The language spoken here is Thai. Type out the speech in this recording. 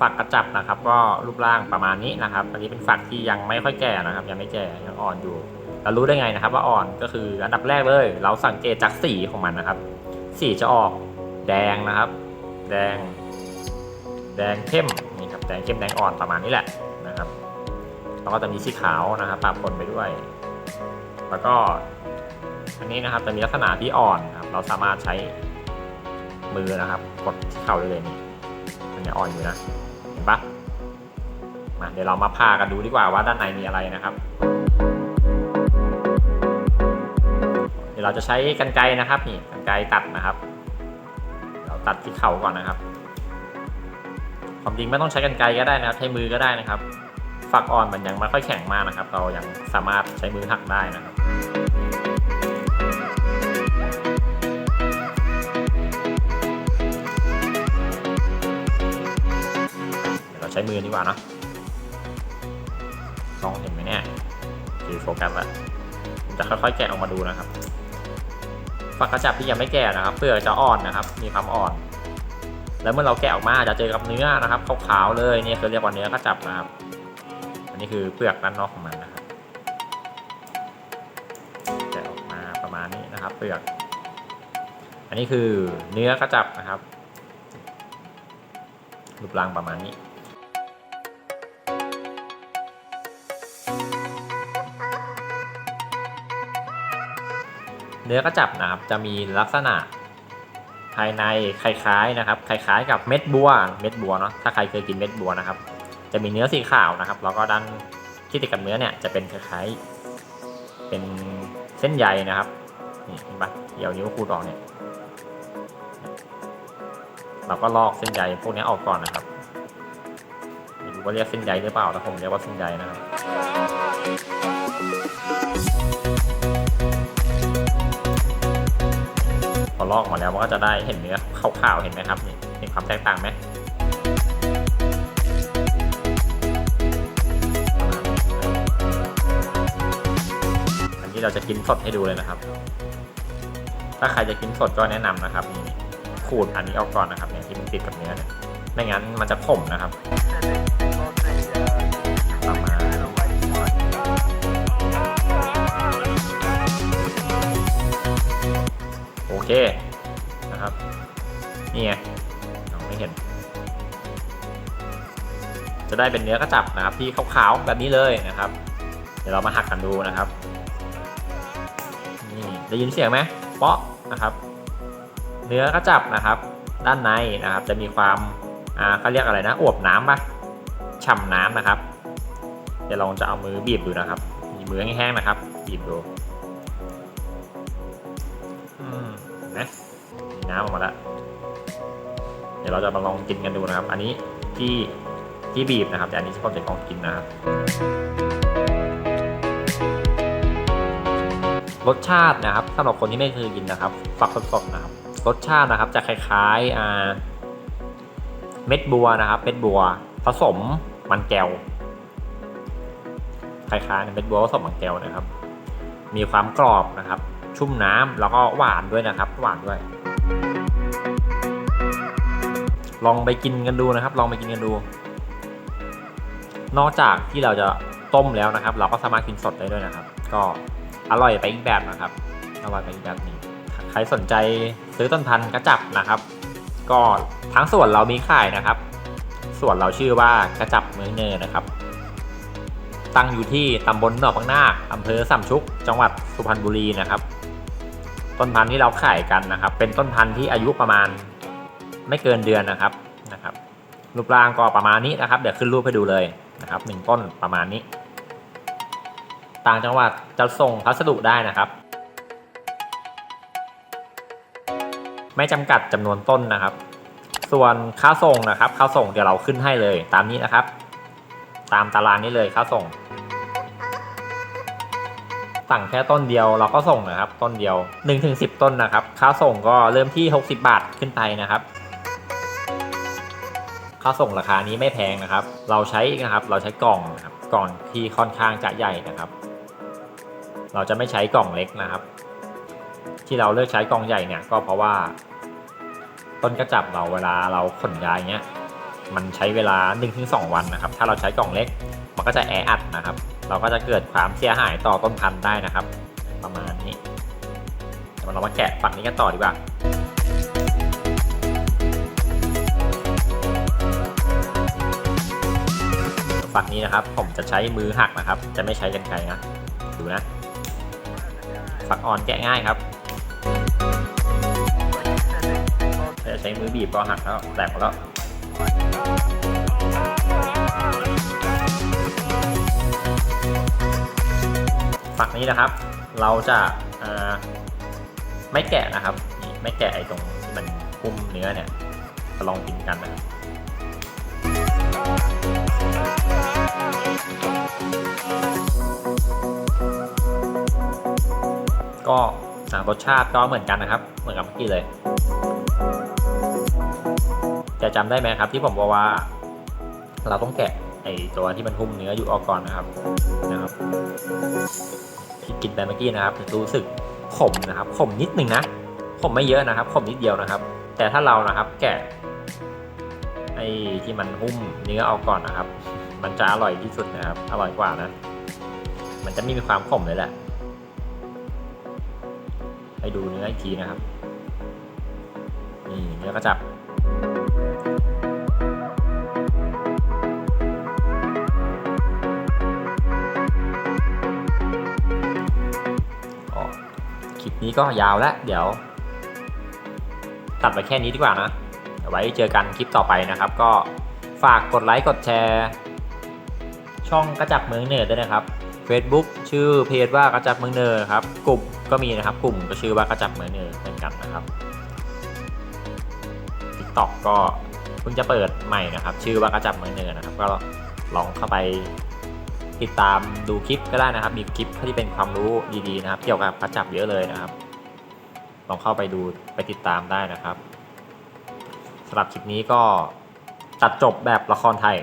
ฝักกระจับนะครับ ก็รูปร่างประมาณนี้นะครับ อันนี้เป็นฝักที่ยังไม่ค่อยแก่นะครับ ยังไม่แก่ยังอ่อนอยู่เรารู้ได้ไงนะครับ ว่าอ่อนก็คืออันดับแรกเลย เราสังเกตจากสีของมันนะครับ สีจะออกแดงนะครับ แดง แดงเข้มนี่ครับแดงเข้มแดงอ่อนประมาณนี้แหละนะครับแล้วก็จะมีสีขาวนะครับปะปนไปด้วย แล้วก็อันนี้นะครับจะมีลักษณะที่อ่อนครับ เราสามารถใช้มือนะครับ กดที่เข่าได้เลยนี่มันจะอ่อนอยู่นะ ปะมาเดี๋ยวเรามาผ่ากันดูดีกว่าว่าด้านในมีอะไรนะครับ เดี๋ยวเราจะใช้กันไกรนะครับนี่กันไกรตัดนะครับ เราตัดที่เข่าก่อนนะครับความจริงไม่ต้องใช้กันไกรก็ได้นะครับ ใช้มือก็ได้นะครับฝักอ่อนมันยังไม่ค่อยแข็งมากนะครับ เรายังสามารถใช้มือหักได้นะครับ ช้มือดีกว่าเนะมองเห็นไหมเนี่ยคือโฟกัสละผมจะค่อยๆแกะออกมาดูนะครับฝักกระจับที่ยังไม่แก่นะครับเปลือกจะอ่อนนะครับ มีความอ่อน แล้วเมื่อเราแกะออกมาจะเจอกับเนื้อนะครับขาวๆเลยนี่คือเรียกว่าเนื้อกระจับนะครับ อันนี้คือเปลือกด้านนอกของมันนะครับแกะออกมาประมาณนี้นะครับ เปลือก อันนี้คือเนื้อกระจับนะครับรูปร่างประมาณนี้ เนื้อกระจับนะครับจะมีลักษณะภายในคล้ายๆนะครับคล้ายๆ กับเม็ดบัวเม็ดบัวเนาะถ้าใครเคยกินเม็ดบัวนะครับ จะมีเนื้อสีขาวนะครับแล้วก็ด้านที่ติดกับเนื้อเนี่ยจะเป็นคล้ายๆเป็นเส้นใยนะครับนี่เห็นปะเดี๋ยวนิ้วขูดออกเนี่ยเราก็ลอกเส้นใยพวกนี้ออกก่อนนะครับไม่รู้ว่าเรียกเส้นใยหรือเปล่าแต่ผมเรียกว่าเส้นใยนะครับ พอลอกมาแล้วมันก็จะได้เห็นเนื้อขาวๆเห็นไหมครับนี่เห็นความแตกต่างไหมอันนี้เราจะกินสดให้ดูเลยนะครับ ถ้าใครจะกินสดก็แนะนำนะครับนี่ขูดอันนี้ออกก่อนนะครับเนี่ยที่มันติดกับเนื้อเนี่ยไม่งั้นมันจะขมนะครับ เคนะครับ นี่ไงไม่เห็น จะได้เป็นเนื้อกระจับนะครับ ที่ขาวๆแบบนี้เลยนะครับ เดี๋ยวเรามาหักกันดูนะครับนี่ได้ยินเสียงไหมเปาะนะครับ เนื้อกระจับนะครับ ด้านในนะครับ จะมีความอ่าเขาเรียกอะไรนะอวบน้ำปะฉ่ำน้ำนะครับเดี๋ยวลองจะเอามือบีบดูนะครับมือแห้งๆนะครับ บีบดู อืมำออกมาแล้ว เดี๋ยวเราจะมาลองกินกันดูนะครับ อันนี้ที่ที่บีบนะครับ แต่อันนี้ผมจะลองกินนะครับ รสชาตินะครับสำหรับคนที่ไม่เคยกินนะครับ ฝักสดๆนะครับ รสชาตินะครับจะคล้ายๆอ่าเม็ดบัวนะครับเม็ดบัว ผสมมันแก้วคล้ายๆเม็ดบัวผสมมันแก้วนะครับ มีความกรอบนะครับ ชุ่มน้ำแล้วก็หวานด้วยนะครับ หวานด้วย ลองไปกินกันดูนะครับ ลองไปกินกันดู นอกจากที่เราจะต้มแล้วนะครับ เราก็สามารถกินสดได้ด้วยนะครับ ก็อร่อยไปอีกแบบนะครับอร่อยไปอีกแบบนึงใครสนใจซื้อต้นพันธุ์กระจับนะครับ ก็ทั้งส่วนเรามีขายนะครับ ส่วนเราชื่อว่ากระจับเมืองเนอนะครับ ตั้งอยู่ที่ตำบลหนองพังนาคอำเภอสามชุก จังหวัดสุพรรณบุรีนะครับ ต้นพันธุ์ที่เราขายกันนะครับ เป็นต้นพันธุ์ที่อายุประมาณ ไม่เกินเดือนนะครับนะครับ รูปร่างก็ประมาณนี้นะครับ เดี๋ยวขึ้นรูปให้ดูเลยนะครับหนึ่งต้นประมาณนี้ ต่างจังหวัดจะส่งพัสดุได้นะครับ ไม่จำกัดจำนวนต้นนะครับ ส่วนค่าส่งนะครับ ค่าส่งเดี๋ยวเราขึ้นให้เลย ตามนี้นะครับ ตามตารางนี้เลยค่าส่งสั่งแค่ต้นเดียวเราก็ส่งนะครับ ต้นเดียว 1-10 ต้นนะครับ ค่าส่งก็เริ่มที่ 60 บาทขึ้นไปนะครับ ค่าส่งราคานี้ไม่แพงนะครับ เราใช้นะครับเราใช้กล่องนะครับกล่องที่ค่อนข้างจะใหญ่นะครับ เราจะไม่ใช้กล่องเล็กนะครับ ที่เราเลือกใช้กล่องใหญ่เนี่ยก็เพราะว่า ต้นกระจับเราเวลาเราขนย้ายเงี้ยมันใช้เวลา 1-2 วันนะครับ ถ้าเราใช้กล่องเล็กมันก็จะแออัดนะครับ เราก็จะเกิดความเสียหายต่อต้นพันธุ์ได้นะครับ ประมาณนี้เดี๋ยวเรามาแกะฝั่งนี้กันต่อดีกว่า ฝั่งนี้นะครับ ผมจะใช้มือหักนะครับ จะไม่ใช้กันไกรนะดูนะฝักอ่อนแกะง่ายครับจะใช้มือบีบก็หักแล้วแตกหมดแล้วฝักนี้นะครับ เราจะาไม่แกะนะครับ ไม่แกะไอ้ตรงที่มันคุ้มเนื้อเนี่ยมาลองกินกันนะครับ ก็อ่ารสชาติก็เหมือนกันนะครับ เหมือนกับเมื่อกี้เลยจะจำได้ไหมครับที่ผมบอกว่า เราต้องแกะไอตัวที่มันหุ้มเนื้ออยู่ออกก่อนนะครับนะครับที่กินไปเมื่อกี้นะครับรู้สึกขมนะครับขมนิดหนึ่งนะขมไม่เยอะนะครับขมนิดเดียวนะครับ แต่ถ้าเรานะครับแกะไอที่มันหุ้มเนื้อออกก่อนนะครับ มันจะอร่อยที่สุดนะครับ อร่อยกว่านะ มันจะไม่มีความขมเลยแหละ ให้ดูเนื้ออีกทีนะครับนี่เนื้อกระจับอ๋อคลิปนี้ก็ยาวแล้ว เดี๋ยว ตัดไปแค่นี้ดีกว่านะไว้เจอกันคลิปต่อไปนะครับ ก็ฝากกดไลค์กดแชร์ ช่องกระจับเมืองเนือด้วยนะครับ Facebook ชื่อเพจว่ากระจับเมืองเนือครับ กลุ่มก็มีนะครับ กลุ่มก็ชื่อว่ากระจับเมืองเนือเหมือนกันนะครับ TikTok ก็เพิ่งจะเปิดใหม่นะครับ ชื่อว่ากระจับเมืองเนือนะครับ ก็ลองเข้าไปติดตามดูคลิปก็ได้นะครับ มีคลิปที่เป็นความรู้ดีๆนะครับ เกี่ยวกับกระจับเยอะเลยนะครับ ลองเข้าไปดูไปติดตามได้นะครับสำหรับคลิปนี้ก็ตัดจบแบบละครไทย